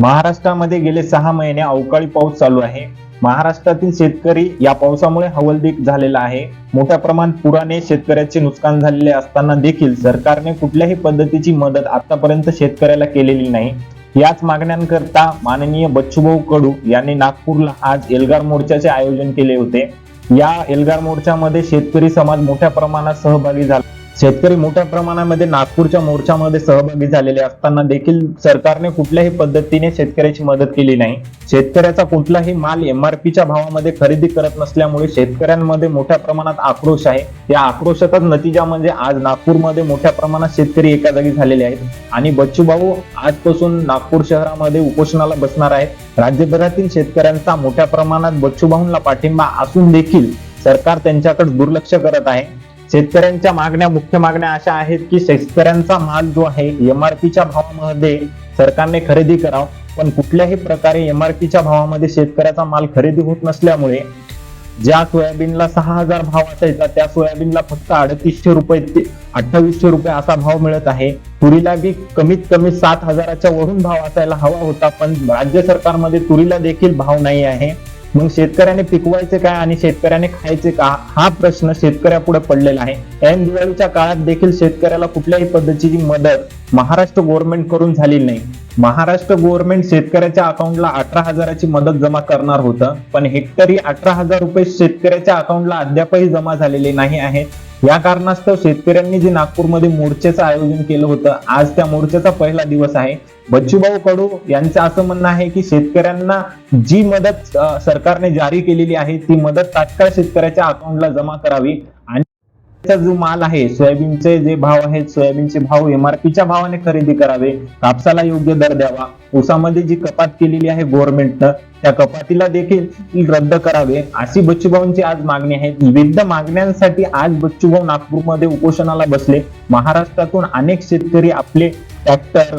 महाराष्ट्रामध्ये गेले सहा महिने अवकाळी पाऊस चालू आहे. महाराष्ट्रातील शेतकरी या पावसामुळे हवलदिक झालेला आहे. मोठ्या प्रमाणात पुराने शेतकऱ्याचे नुकसान झालेले असताना देखील सरकारने कुठल्याही पद्धतीची मदत आतापर्यंत शेतकऱ्याला केलेली नाही. याच मागण्यांकरता माननीय बच्चूभाऊ कडू यांनी नागपूरला आज एल्गार मोर्चाचे आयोजन केले होते. या एल्गार मोर्चामध्ये शेतकरी समाज मोठ्या प्रमाणात सहभागी झाला. शेतकरी मोठ्या प्रमाणामध्ये नागपूरच्या मोर्चामध्ये सहभागी झालेले असताना देखील सरकारने कुठल्याही पद्धतीने शेतकऱ्याची मदत केली नाही. शेतकऱ्याचा कुठलाही माल एमआरपीच्या भावामध्ये खरेदी करत नसल्यामुळे शेतकऱ्यांमध्ये मोठ्या प्रमाणात आक्रोश आहे. या आक्रोशाचाच नतीजा म्हणजे आज नागपूरमध्ये मोठ्या प्रमाणात शेतकरी एका जागी झालेले आहेत. आणि बच्चूभाऊ आजपासून नागपूर शहरामध्ये उपोषणाला बसणार आहेत. राज्यभरातील शेतकऱ्यांचा मोठ्या प्रमाणात बच्चूभाऊंना पाठिंबा असून देखील सरकार त्यांच्याकडे दुर्लक्ष करत आहे. शेतकऱ्यांच्या मागण्या मुख्य मागण्या अशा आहेत की शेतकऱ्यांचा माल जो आहे एमआरपीच्या भावामध्ये सरकारने खरेदी करावं. पण कुठल्याही प्रकारे एमआरपीच्या भावामध्ये शेतकऱ्याचा माल खरेदी होत नसल्यामुळे ज्या सोयाबीनला सहा हजार भाव असायचा त्या सोयाबीनला फक्त अडतीसशे रुपये ते अठ्ठावीसशे रुपये असा भाव मिळत आहे. तुरीला बी कमीत कमी सात हजाराच्या वरून भाव असायला हवा होता पण राज्य सरकारमध्ये तुरीला देखील भाव नाही आहे. मग शेतकऱ्याने पिकवायचे काय आणि शेतकऱ्याने खायचे का? हा प्रश्न शेतकऱ्यापुढे पडलेला आहे. ऐन दिवाळीच्या काळात देखील शेतकऱ्याला कुठल्याही पद्धतीची मदत महाराष्ट्र गव्हर्नमेंट करून झालेली नाही. महाराष्ट्र गव्हर्नमेंट शेतकऱ्याच्या अकाउंटला अठरा हजाराची मदत जमा करणार होतं पण हेक्टरी अठरा हजार रुपये शेतकऱ्याच्या अकाउंटला अद्यापही जमा झालेले नाही आहेत. या कारणास्तव शेतकऱ्यांनी जे नागपूरमध्ये मोर्चेचं आयोजन केलं होतं आज त्या मोर्चाचा पहिला दिवस आहे. बच्चूभाऊ कडू यांचं असं म्हणणं आहे की शेतकऱ्यांना जी मदत सरकारने जारी केलेली आहे ती मदत तात्काळ शेतकऱ्याच्या अकाउंटला जमा करावी. जो माल आहे सोयाबीनचे जे भाव आहेत सोयाबीनचे भाव एमआरपीच्या भावाने खरेदी करावे कापसाला योग्य दर द्यावा ऊसामध्ये जी कपात केलेली आहे गव्हर्नमेंटनं त्या कपातीला देखील रद्द करावे. अशी बच्चूभाऊंची आज मागणी आहे. विविध मागण्यांसाठी आज बच्चूभाऊ नागपूरमध्ये उपोषणाला बसले. महाराष्ट्रातून अनेक शेतकरी आपले ट्रॅक्टर